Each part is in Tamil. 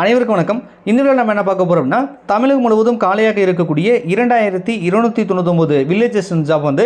அனைவருக்கும் வணக்கம். இந்த வீடியோவில் நம்ம என்ன பார்க்க போகிறோம்னா தமிழகம் முழுவதும் காலியாக இருக்கக்கூடிய இரண்டாயிரத்தி இருநூற்றி தொண்ணூத்தொம்பது வில்லேஜஸ் ஜாப் வந்து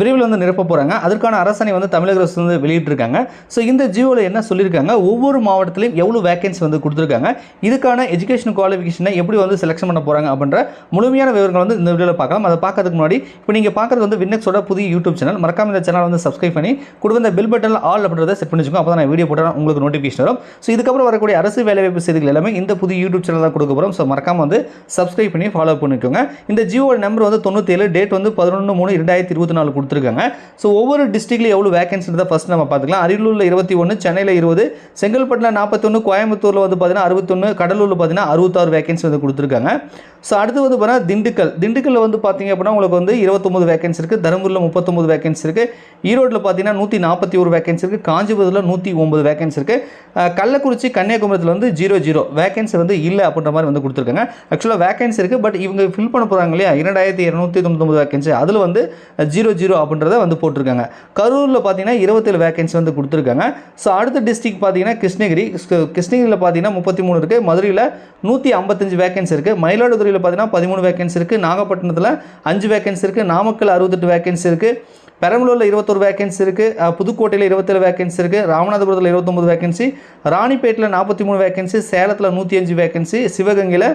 விரைவில் வந்து நிரப்ப போகிறாங்க அதற்கான அரசாணை வந்து தமிழக அரசு வந்து வெளியிட்டிருக்காங்க. ஸோ இந்த ஜியோவில் என்ன சொல்லியிருக்காங்க? ஒவ்வொரு மாவட்டத்திலையும் எவ்வளோ வேகன்சி வந்து கொடுத்துருக்காங்க? இதுக்கான எஜுகேஷன் குவாலிஃபிகேஷனை எப்படி வந்து செலெக்ஷன் பண்ண போகிறாங்க அப்படின்ற முழுமையான விவரங்கள் வந்து இந்த வீடியோவில் பார்க்கலாம். அதை பார்க்கறதுக்கு முன்னாடி இப்போ நீங்கள் பார்க்குறது வந்து வின்னெக்ஸோட புதிய யூடியூப் சேனல். மறக்காம இந்த சேனல் வந்து சப்ஸ்கிரைப் பண்ணி கொடுக்க இந்த பில் பட்டன் ஆல் அப்படின்றத செட் பண்ணிச்சுக்கோங்க அப்போ அப்போ நான் வீடியோ போட்டால் உங்களுக்கு நோட்டிஃபிகேஷன் வரும். ஸோ இதுக்கப்புறம் வரக்கூடிய அரசு வேலைவாய்ப்பு செய்திகள் எல்லாமே இந்த புது யூடியூப் சேனல் தான் கொடுக்க போகிறோம் ஸோ மறக்காமல் வந்து சப்ஸ்கிரைப் பண்ணி ஃபாலோ பண்ணிக்கோங்க. இந்த ஜியோட நம்பர் வந்து தொண்ணூற்றேழு டேட் வந்து பதினொன்று மூணு ரெண்டாயிரத்தி இருபத்தி நாலு கொடுத்துருக்காங்க. ஸோ ஒவ்வொரு டிஸ்ட்ரிக்ட்லையும் எவ்வளோ வேகன்சின்றதை ஃபஸ்ட் நம்ம பார்த்துக்கலாம். அரியலூரில் இருபத்தி ஒன்று சென்னையில் இருபது செங்கல்பட்டில் நாற்பத்தொன்று கோயம்புத்தூரில் வந்து பார்த்தீங்கன்னா அறுபத்தொன்று கடலூரில் பார்த்தீங்கன்னா அறுபத்தாறு வேகன்சி வந்து கொடுத்துருக்காங்க. ஸோ அடுத்து வந்து பார்த்தீங்கன்னா திண்டுக்கல். திண்டுக்கல்ல வந்து பார்த்தீங்க அப்படின்னா உங்களுக்கு வந்து இருபத்தொம்பது வேகன்சி இருக்குது தருமபுரியில் முப்பத்தொம்பது வேகன்சி இருக்குது ஈரோட்டில் பார்த்தீங்கன்னா நூற்றி நாற்பத்தி ஒரு வேகன்சி இருக்குது காஞ்சிபுரத்தில் நூற்றி ஒம்பது வேகன்சி இருக்குது கள்ளக்குறிச்சி கன்னியாகுமரத்தில் வந்து ஜீரோ ஜீரோ வேகன்சி வந்து இல்லை அப்படின்ற மாதிரி வந்து கொடுத்துருக்காங்க. ஆக்சுவலாக வேகன்சி இருக்குது பட் இவங்க ஃபில் பண்ண போகிறாங்க இல்லையா? இரண்டாயிரத்தி இரநூத்தி தொண்ணூத்தொம்பது வேகன்சி அதில் வந்து ஜீரோ ஜீரோ அப்படின்றத வந்து போட்டிருக்காங்க. கரூரில் பார்த்தீங்கன்னா இருபத்தேழு வேகன்சி வந்து கொடுத்துருக்காங்க. ஸோ அடுத்த டிஸ்ட்ரிக்ட் பார்த்தீங்கன்னா கிருஷ்ணகிரி. கிருஷ்ணகிரியில் பார்த்தீங்கன்னா முப்பத்தி மூணு இருக்குது மதுரையில் நூற்றி ஐம்பத்தஞ்சு வேகன்சி இருக்குது மயிலாடுதுறையில் பார்த்தீங்கன்னா பதிமூணு வேகன்சி இருக்குது நாகப்பட்டினத்தில் அஞ்சு வேகன்சி இருக்குது நாமக்கல் அறுபத்தெட்டு வேகன்சி இருக்குது பெரம்பலூரில் இருபத்தொரு வேகன்சி இருக்குது புதுக்கோட்டையில் இருபத்தேழு வேகன்சி இருக்குது ராமநாதபுரத்தில் இருபத்தொம்பது வேகன்சி ராணிப்பேட்டில் நாற்பத்தி மூணு வேகன்சி சேலத்தில் நூற்றி அஞ்சு வேகன்சி சிவகங்கையில்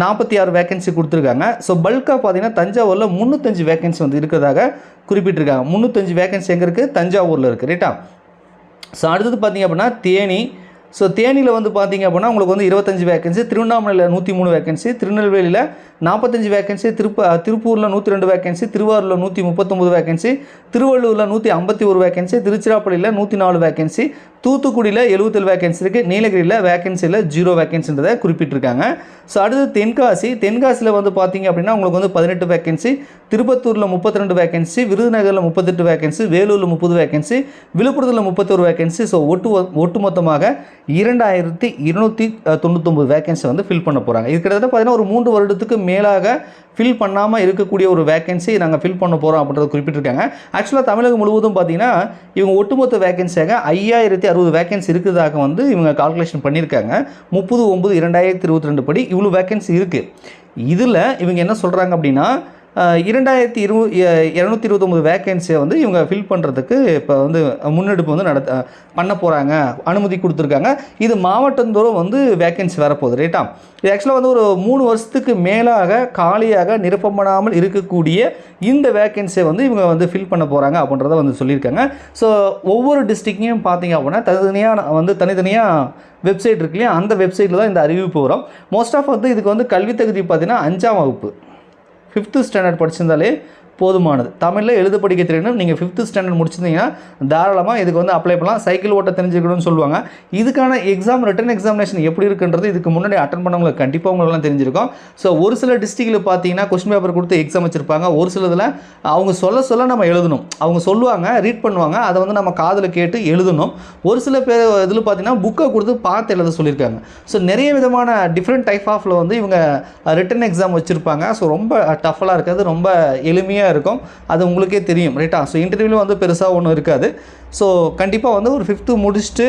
நாற்பத்தி ஆறு வேகன்சி கொடுத்துருக்காங்க ஸோ பல்காக பார்த்தீங்கன்னா தஞ்சாவூரில் முந்நூற்றஞ்சு வேகன்சி வந்து இருக்கிறதாக குறிப்பிட்டிருக்காங்க. முந்நூற்றஞ்சு வேகன்சி எங்கே இருக்குது தஞ்சாவூரில் இருக்குது ரைட்டா ஸோ அடுத்தது பார்த்தீங்க அப்படின்னா தேனி ஸோ தேனியில் வந்து பார்த்தீங்க அப்படின்னா உங்களுக்கு வந்து இருபத்தஞ்சு வேக்கன்சி திருவண்ணாமலையில் நூற்றி மூணு வேக்கன்சி திருநெல்வேலியில் நாற்பத்தஞ்சு வேக்கன்சி திருப்ப திருப்பூரில் நூற்றி ரெண்டு வேக்கன்சி திருவாரூரில் நூற்றி முப்பத்தொம்பது வேகன்சி திருவள்ளூரில் நூற்றி ஐம்பத்தி ஒரு வேக்கன்சி திருச்சிராப்பள்ளியில் நூற்றி நாலு வேக்கன்சி தூத்துக்குடியில் எழுபத்தேழு வேகன்சி இருக்குது நீலகிரியில் வேகன்சியில் ஜீரோ வேகன்சின்றதை குறிப்பிட்டிருக்காங்க. ஸோ அடுத்து தென்காசி. தென்காசியில் வந்து பார்த்தீங்க அப்படின்னா உங்களுக்கு வந்து பதினெட்டு வேகன்சி திருப்பத்தூரில் முப்பத்தி ரெண்டு வேகன்சி விருதுநகரில் முப்பத்தெட்டு வேகன்சி வேலூரில் முப்பது வேகன்சி விழுப்புரத்தில் முப்பத்தொரு வேகன்சி ஸோ ஒட்டு ஒட்டுமொத்தமாக இரண்டாயிரத்தி இருநூற்றி தொண்ணூத்தொம்பது வேகன்சி வந்து ஃபில் பண்ண போகிறாங்க இது கிட்டத்தட்ட பார்த்தீங்கன்னா ஒரு மூன்று வருடத்துக்கு மேலாக ஃபில் பண்ணாமல் இருக்கக்கூடிய ஒரு வேகன்சி நாங்கள் ஃபில் பண்ண போகிறோம் அப்படின்றத குறிப்பிட்டிருக்காங்க. ஆக்சுவலாக தமிழகம் முழுவதும் பார்த்தீங்கன்னா இவங்க ஒட்டுமொத்த வேகன்சியாக ஐயாயிரத்தி அறுபது வேகன்சி இருக்கிறதாக வந்து இவங்க கால்குலேஷன் பண்ணியிருக்காங்க. முப்பது ஒம்பது இரண்டாயிரத்தி இருபத்தி ரெண்டு படி இவ்வளோ வேகன்சி இருக்குது இதில் இவங்க என்ன சொல்கிறாங்க அப்படின்னா இரண்டாயிரத்தி இரு இரநூத்தி இருபத்தொம்பது வேக்கன்சியை வந்து இவங்க ஃபில் பண்ணுறதுக்கு இப்போ வந்து முன்னெடுப்பு வந்து நடத்த பண்ண போகிறாங்க அனுமதி கொடுத்துருக்காங்க. இது மாவட்டந்தோறும் வந்து வேக்கன்சி வரப்போகுது ரைட்டா இது ஆக்சுவலாக வந்து ஒரு மூணு வருஷத்துக்கு மேலாக காலியாக நிரப்பப்படாமல் இருக்கக்கூடிய இந்த வேக்கன்சியை வந்து இவங்க வந்து ஃபில் பண்ண போகிறாங்க அப்படின்றத வந்து சொல்லியிருக்காங்க. ஸோ ஒவ்வொரு டிஸ்ட்ரிக்ட்லையும் பார்த்தீங்க அப்படின்னா தனித்தனியாக வந்து தனித்தனியாக வெப்சைட் இருக்கு இல்லையா? அந்த வெப்சைட்டில் தான் இந்த அறிவிப்பு வரும். மோஸ்ட் ஆஃப் வந்து இதுக்கு வந்து கல்வி தகுதி பார்த்தீங்கன்னா அஞ்சாம் வகுப்பு. ஃபிஃப்த்து ஸ்டாண்டர்ட் படிச்சிருந்தாலே போதுமானது. தமிழில் எழுத படிக்க தெரியணும் நீங்கள் ஃபிஃப்த்து ஸ்டாண்டர்ட் முடிச்சிருந்தீங்கன்னா தாராளமாக இதுக்கு வந்து அப்ளை பண்ணலாம். சைக்கிள் ஓட்ட தெரிஞ்சுக்கணும்னு சொல்லுவாங்க. இதுக்கான எக்ஸாம் ரிட்டன் எக்ஸாமினேஷன் எப்படி இருக்குன்றது இதுக்கு முன்னாடி அட்டன் பண்ணவங்களுக்கு கண்டிப்பாக உங்களெல்லாம் தெரிஞ்சிருக்கும். ஸோ ஒரு சில டிஸ்ட்ரிக்டில் பார்த்தீங்கன்னா கொஸ்டின் பேப்பர் கொடுத்து எக்ஸாம் வச்சுருப்பாங்க. ஒரு சிலதில் அவங்க சொல்ல சொல்ல நம்ம எழுதணும். அவங்க சொல்லுவாங்க ரீட் பண்ணுவாங்க. அதை வந்து நம்ம காதில் கேட்டு எழுதணும். ஒரு சில பேர் இதில் பார்த்தீங்கன்னா புக்கை கொடுத்து பார்த்து எழுத சொல்லியிருக்காங்க. ஸோ நிறைய விதமான டிஃப்ரெண்ட் டைப் ஆஃபில் வந்து இவங்க ரிட்டன் எக்ஸாம் வச்சுருப்பாங்க. ஸோ ரொம்ப டஃபலாக இருக்காது. ரொம்ப எளிமையாக இருக்கும். அது உங்களுக்கே தெரியும் ரைட்டா ஸோ இன்டர்வியூவில் வந்து பெருசாக ஒன்றும் இருக்காது. ஸோ கண்டிப்பாக வந்து ஒரு ஃபிஃப்த்து முடிச்சுட்டு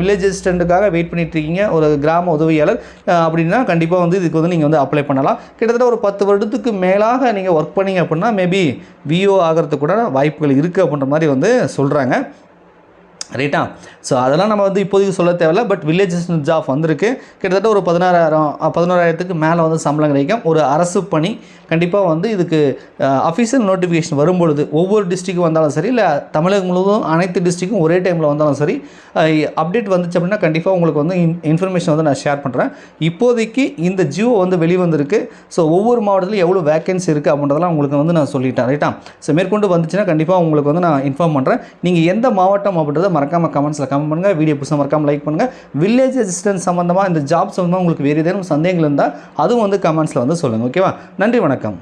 வில்லேஜ் அசிஸ்டண்ட்டுக்காக வெயிட் பண்ணிட்டு இருக்கீங்க. ஒரு கிராம உதவியாளர் அப்படின்னா கண்டிப்பாக வந்து இதுக்கு வந்து நீங்கள் வந்து அப்ளை பண்ணலாம். கிட்டத்தட்ட ஒரு பத்து வருடத்துக்கு மேலாக நீங்கள் ஒர்க் பண்ணீங்க அப்படின்னா மேபி விஓ ஆகிறதுக்கு கூட வாய்ப்புகள் இருக்குது அப்படின்ற மாதிரி வந்து சொல்கிறாங்க ரைட்டா ஸோ அதெல்லாம் நம்ம வந்து இப்போதைக்கு சொல்ல தேவையில்ல. பட் வில்லேஜஸ் ஜாப் வந்திருக்கு. கிட்டத்தட்ட ஒரு பதினாறாயிரம் பதினோராயிரத்துக்கு மேலே வந்து சம்பளம் கிடைக்கும். ஒரு அரசு பணி கண்டிப்பாக வந்து இதுக்கு அஃபீஷியல் நோட்டிஃபிகேஷன் வரும்பொழுது ஒவ்வொரு டிஸ்ட்ரிக்கும் வந்தாலும் சரி இல்லை தமிழகம் முழுவதும் அனைத்து டிஸ்ட்ரிக்கும் ஒரே டைமில் வந்தாலும் சரி அப்டேட் வந்துச்சு அப்படின்னா கண்டிப்பாக உங்களுக்கு வந்து இன்ஃபர்மேஷன் வந்து நான் ஷேர் பண்ணுறேன் இப்போதைக்கு இந்த ஜியோ வந்து வெளிவந்திருக்கு. ஸோ ஒவ்வொரு மாவட்டத்திலும் எவ்வளோ வேக்கன்சி இருக்குது அப்படின்றதெல்லாம் உங்களுக்கு வந்து நான் சொல்லிட்டேன். ரைட்டா ஸோ மேற்கொண்டு வந்துச்சுன்னா கண்டிப்பாக உங்களுக்கு வந்து நான் இன்ஃபார்ம் பண்ணுறேன் நீங்கள் எந்த மாவட்டம் அப்படின்றத மறக்காமல் கமெண்ட்ஸில் கமெண்ட் பண்ணுங்கள் வீடியோ புதுசாக மறக்காமல் லைக் பண்ணுங்கள் வில்லேஜ் அசிஸ்டன்ட் சம்மந்தமாக இந்த ஜாப் சம்மந்தமாக உங்களுக்கு வேறு ஏதேனும் சந்தேகங்கள் இருந்தால் அதுவும் வந்து கமெண்ட்ஸில் வந்து சொல்லுங்கள் ஓகேவா நன்றி வணக்கம்.